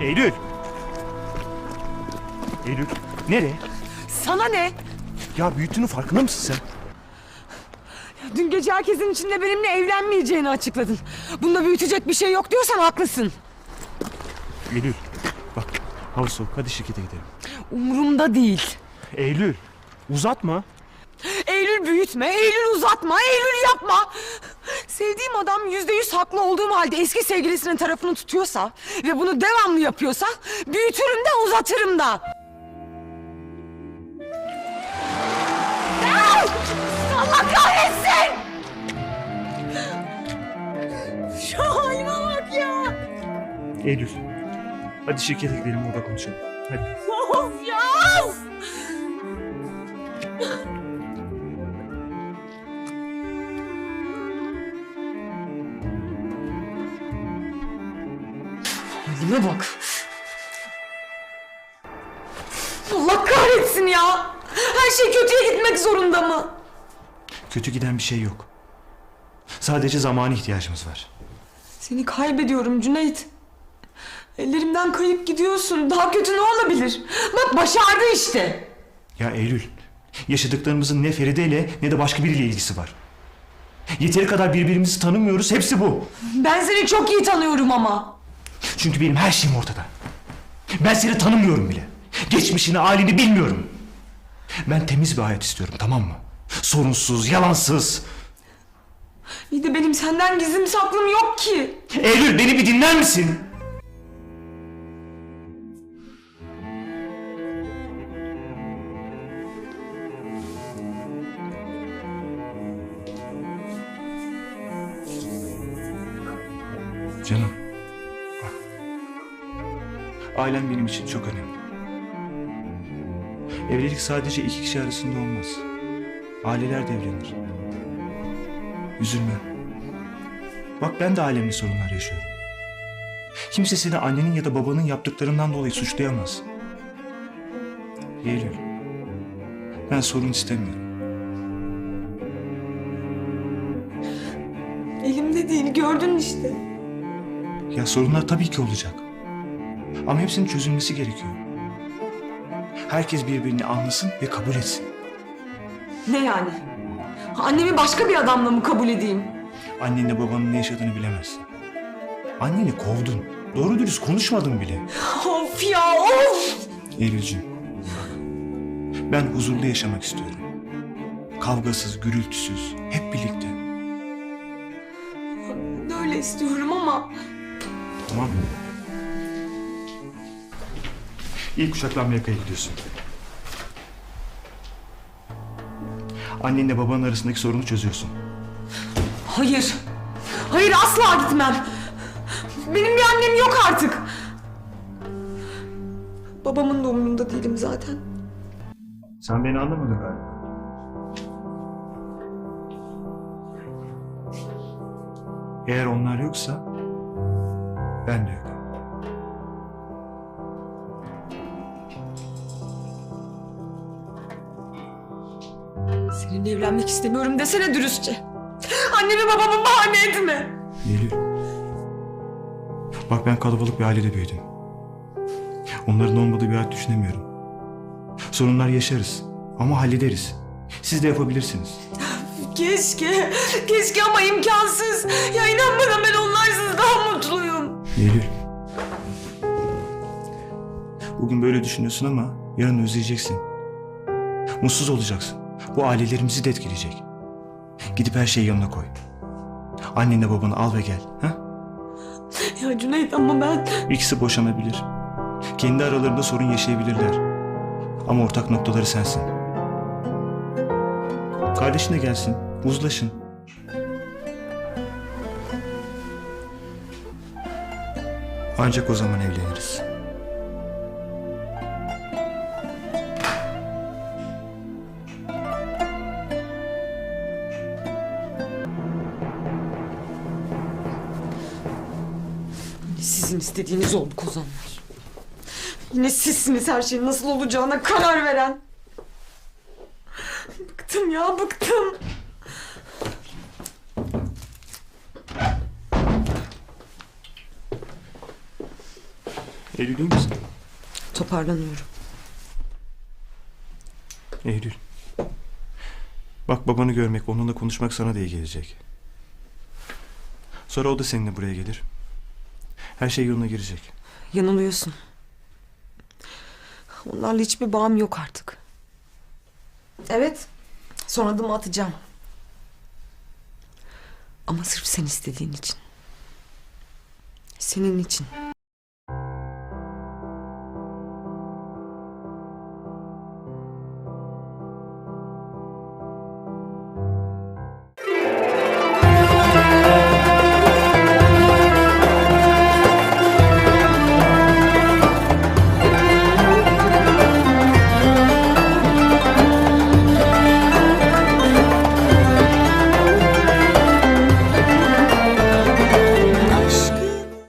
Eylül! Eylül, nereye? Sana ne? Ya büyüttüğünün farkında mısın sen? Dün gece herkesin içinde benimle evlenmeyeceğini açıkladın. Bunda büyütecek bir şey yok diyorsan haklısın. Eylül, bak hava soğuk hadi şirkete gidelim. Umurumda değil. Eylül, uzatma. Eylül büyütme, Eylül uzatma, Eylül yapma. Sevdiğim adam yüzde yüz haklı olduğum halde eski sevgilisinin tarafını tutuyorsa ve bunu devamlı yapıyorsa büyütürüm de uzatırım da. Ay! Allah kahretsin! Şu halime bak ya! Eylül, hadi şirkete gidelim orada konuşalım. Hadi. Of ya! Halime bak. Allah kahretsin ya! Her şey kötüye gitmek zorunda mı? Kötü giden bir şey yok. Sadece zamana ihtiyacımız var. Seni kaybediyorum Cüneyt. Ellerimden kayıp gidiyorsun. Daha kötü ne olabilir? Bak başardı işte. Ya Eylül, yaşadıklarımızın ne Feride ile ne de başka biriyle ilgisi var. Yeteri kadar birbirimizi tanımıyoruz, hepsi bu. Ben seni çok iyi tanıyorum ama. Çünkü benim her şeyim ortada. Ben seni tanımıyorum bile. Geçmişini, halini bilmiyorum. Ben temiz bir hayat istiyorum, tamam mı? Sorunsuz, yalansız. İyi de benim senden gizlim saklım yok ki. Eylül beni bir dinler misin? Canım. Ailem benim için çok önemli. Evlilik sadece iki kişi arasında olmaz. Aileler de evlenir. Üzülme. Bak ben de ailemle sorunlar yaşıyorum. Kimse seni annenin ya da babanın yaptıklarından dolayı suçlayamaz. Eylül. Ben sorun istemiyorum. Elimde değil gördün işte. Ya sorunlar tabii ki olacak. Ama hepsinin çözülmesi gerekiyor. Herkes birbirini anlasın ve kabul etsin. Ne yani? Annemi başka bir adamla mı kabul edeyim? Annenle babanın ne yaşadığını bilemezsin. Anneni kovdun. Doğru dürüst konuşmadın bile. Of ya of! Eylülcüğüm. Ben huzurlu yaşamak istiyorum. Kavgasız, gürültüsüz, hep birlikte. Ben de öyle istiyorum ama... Tamam mı? İlk kuşaklanmaya kaya gidiyorsun. Annenle babanın arasındaki sorunu çözüyorsun. Hayır. Hayır asla gitmem. Benim bir annem yok artık. Babamın da umurunda değilim zaten. Sen beni anlamadın galiba. Eğer onlar yoksa ben de yok. Seninle evlenmek istemiyorum desene dürüstçe. Annemi babamı bahane etme. Eylül. Bak ben kalabalık bir ailede büyüdüm. Onların olmadığı bir hayat düşünemiyorum. Sorunlar yaşarız ama hallederiz. Siz de yapabilirsiniz. Keşke, keşke ama imkansız. Ya inan bana ben onlarsız daha mutluyum. Eylül. Bugün böyle düşünüyorsun ama yarın özleyeceksin. Mutsuz olacaksın. Bu ailelerimizi de etkileyecek. Gidip her şeyi yanına koy. Annenle babanı al ve gel. Ha? Ya Cüneyt ama ben... İkisi boşanabilir. Kendi aralarında sorun yaşayabilirler. Ama ortak noktaları sensin. Kardeşin de gelsin. Uzlaşın. Ancak o zaman evleniriz. Sizin istediğiniz oldu kozanlar. Yine sizsiniz her şeyin nasıl olacağına karar veren. Bıktım ya bıktım. Eylül iyi misin? Toparlanıyorum. Eylül. Bak babanı görmek, onunla konuşmak sana da iyi gelecek. Sonra o da seninle buraya gelir. Her şey yoluna girecek. Yanılıyorsun. Onlarla hiçbir bağım yok artık. Evet. Son adımı atacağım. Ama sırf sen istediğin için. Senin için.